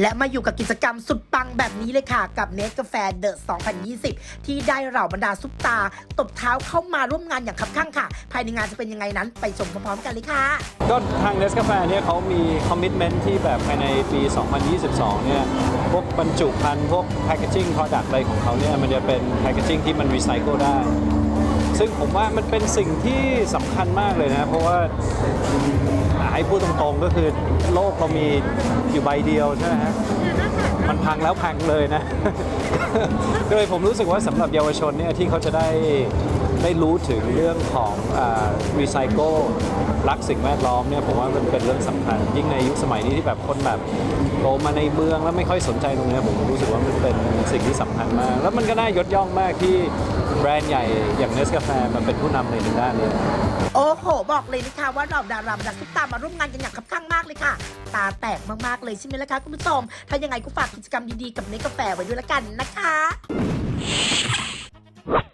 และมาอยู่กับกิจกรรมสุดปังแบบนี้เลยค่ะ กับเนสกาแฟเดอะ2020 ที่ได้เหล่าบรรดาซุปตา ตบเท้าเข้ามาร่วมงานอย่างคับข้างค่ะ ภายในงานจะเป็นยังไงนั้นไปชมพร้อมๆกันเลยค่ะ ก็ทาง n e s กาแฟเนี่ยเขามีคอมมิ t เมนต์ที่แบบภายในปี 2022 เนี่ย พวกบรรจุภัณฑ์พวกแพ c เกจิ้ง product อะไรของเขาเนี่ย มันจะเป็นแพ c เกจิ้งที่มันรีไซเคิลได้ซึ่งผมว่ามันเป็นสิ่งที่สำคัญมากเลยนะ เพราะว่า ให้พูดตรงๆก็คือโลกเรามีอยู่ใบเดียวใช่ไหมฮะมันพังแล้วพังเลยนะก็เลยผมรู้สึกว่าสำหรับเยาวชนเนี่ยที่เขาจะได้ได้รู้ถึงเรื่องของรีไซเคิลรักสิ่งแวดล้อมเนี่ยผมว่ามันเป็นเรื่องสำคัญ ยิ่งในยุคสมัยนี้ที่แบบคนแบบโตมาในเมืองแล้วไม่ค่อยสนใจตรงนี้ผมรู้สึกว่ามันเป็นสิ่งที่สำคัญมาก แล้วมันก็น่ายกย่องมากที่แบรนด์ใหญ่อย่างเนสกาแฟมันเป็นผู้นำในด้านนี้โอ้โห บอกเลยนะคะว่าเราดาราบรรดาซุปตามาร่วมงานกันอย่างคับข้างมากเลยค่ะ ตาแตกมากๆเลยใช่ไหมล่ะคะคุณผู้ชม ถ้ายังไงก็ฝากกิจกรรมดีๆกับเนสกาแฟไว้ด้วยละกันนะคะ